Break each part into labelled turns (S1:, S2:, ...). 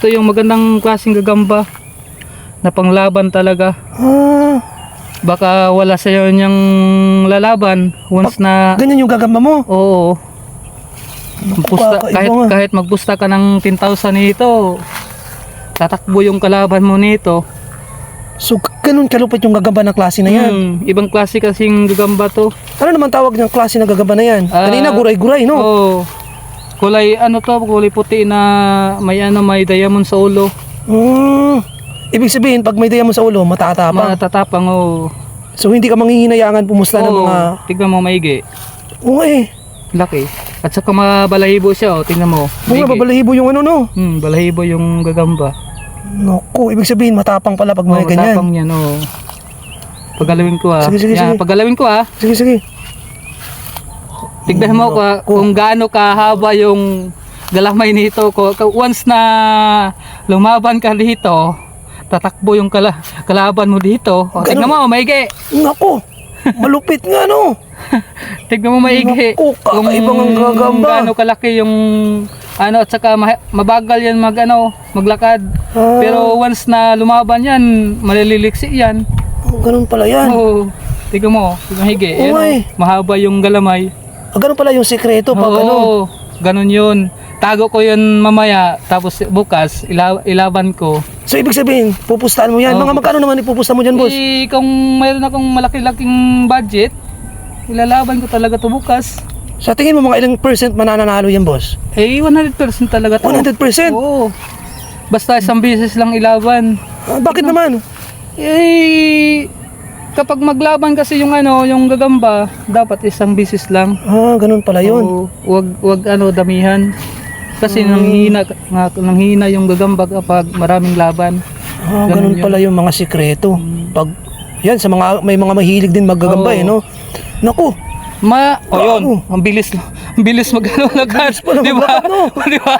S1: Ito yung magandang klaseng gagamba na panglaban talaga.
S2: Ah,
S1: Baka wala sa niyang lalaban once na
S2: ganyan yung gagamba mo.
S1: Oo. Magpusta, kahit
S2: nga.
S1: kahit magpusta ka ng 10,000 nito, tatakbo yung kalaban mo nito.
S2: So, ganun kalupit yung gagamba na klase na yan.
S1: Hmm, ibang klase kasing gagamba to.
S2: Ano naman tawag ng klase na gagamba na yan?
S1: Ah,
S2: Kanina, guray-guray, no?
S1: Oo. Kulay ano to, kulay puti na may ano, may diamond sa ulo.
S2: Mm. Ibig sabihin, pag may mo sa ulo, matatapang.
S1: Matatapang oh.
S2: so, hindi ka manghihinayangan pumusta ng
S1: Oo,
S2: mga...
S1: tignan mo maigi.
S2: Oo eh.
S1: Laki. At saka mabalahibo siya oh, tingnan mo.
S2: Mga
S1: Maigi.
S2: babalahibo yung ano, no?
S1: Hmm, balahibo yung gagamba.
S2: Naku, ibig sabihin, matapang pala pag may
S1: Oh,
S2: ganyan.
S1: matapang yan oh. Paggalawin ko ah.
S2: Sige, sige,
S1: Yan,
S2: sige.
S1: paggalawin ko ah.
S2: Sige, sige.
S1: Tignan mo ka, kung gaano kahaba yung galamay nito. Once na lumaban ka dito, tatakbo yung kala, kalaban mo dito. O, tignan mo, maigi.
S2: Naku, malupit nga, no?
S1: Tignan mo maigi.
S2: Naku, kakaibang ang gagamba.
S1: gaano kalaki yung ano at saka ma- mabagal yan mag ano, maglakad.
S2: Ah.
S1: Pero once na lumaban yan, malililiksi yan.
S2: Oh, ganun pala yan.
S1: Oo. Tignan mo, tignan higi.
S2: Eh.
S1: mahaba yung galamay.
S2: Ah, ganun pala yung sekreto pag
S1: Oo,
S2: ano.
S1: ganun yun. Tago ko yun mamaya, tapos bukas, ila- ilaban ko.
S2: So, ibig sabihin, pupustahan mo yan.
S1: Oo.
S2: Mga magkano naman ipupusta mo dyan, boss?
S1: Eh, kung mayroon akong malaki-laking budget, ilalaban ko talaga to bukas.
S2: Sa tingin mo, mga ilang percent mananalo yan, boss?
S1: Eh, 100% talaga to.
S2: 100%?
S1: Oo. Basta isang beses lang ilaban.
S2: Ah, bakit naman?
S1: Eh, kapag maglaban kasi yung ano, yung gagamba, dapat isang beses lang.
S2: Ah, ganun pala yun.
S1: Oo, wag wag ano damihan. Kasi nanghina nga nanghina yung gagamba kapag maraming laban.
S2: Ah,
S1: Ganun
S2: ganun
S1: yun.
S2: pala yung mga sikreto. Pag, yan, sa mga, may mga mahilig din maggagamba
S1: Oo.
S2: eh, no? Naku,
S1: Ma, o
S2: Wow.
S1: yun, ang bilis, ang bilis magano
S2: pala
S1: di ba?
S2: no?
S1: Di ba?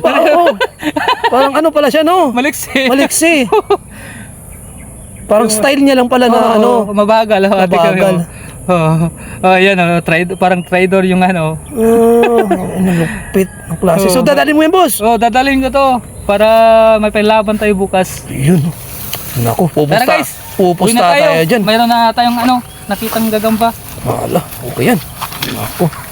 S2: pa- oo. parang ano pala siya, no?
S1: Maliksi.
S2: Maliksi. Parang style niya lang pala na ano.
S1: Oo, mabagal, oh,
S2: Mabagal.
S1: oh. Oh, oh, yan, oh, trad- parang trader yung ano.
S2: Ah, ano lupit ng klase. So,
S1: Oo.
S2: dadalhin mo yan, boss.
S1: Oh, dadalhin ko to para may palaban tayo bukas.
S2: Yun. Naku, pupusta.
S1: Tara guys,
S2: Pupusta
S1: na
S2: tayo dyan.
S1: Mayroon na tayong ano, nakitang gagamba.
S2: Wala, okay yan. Naku.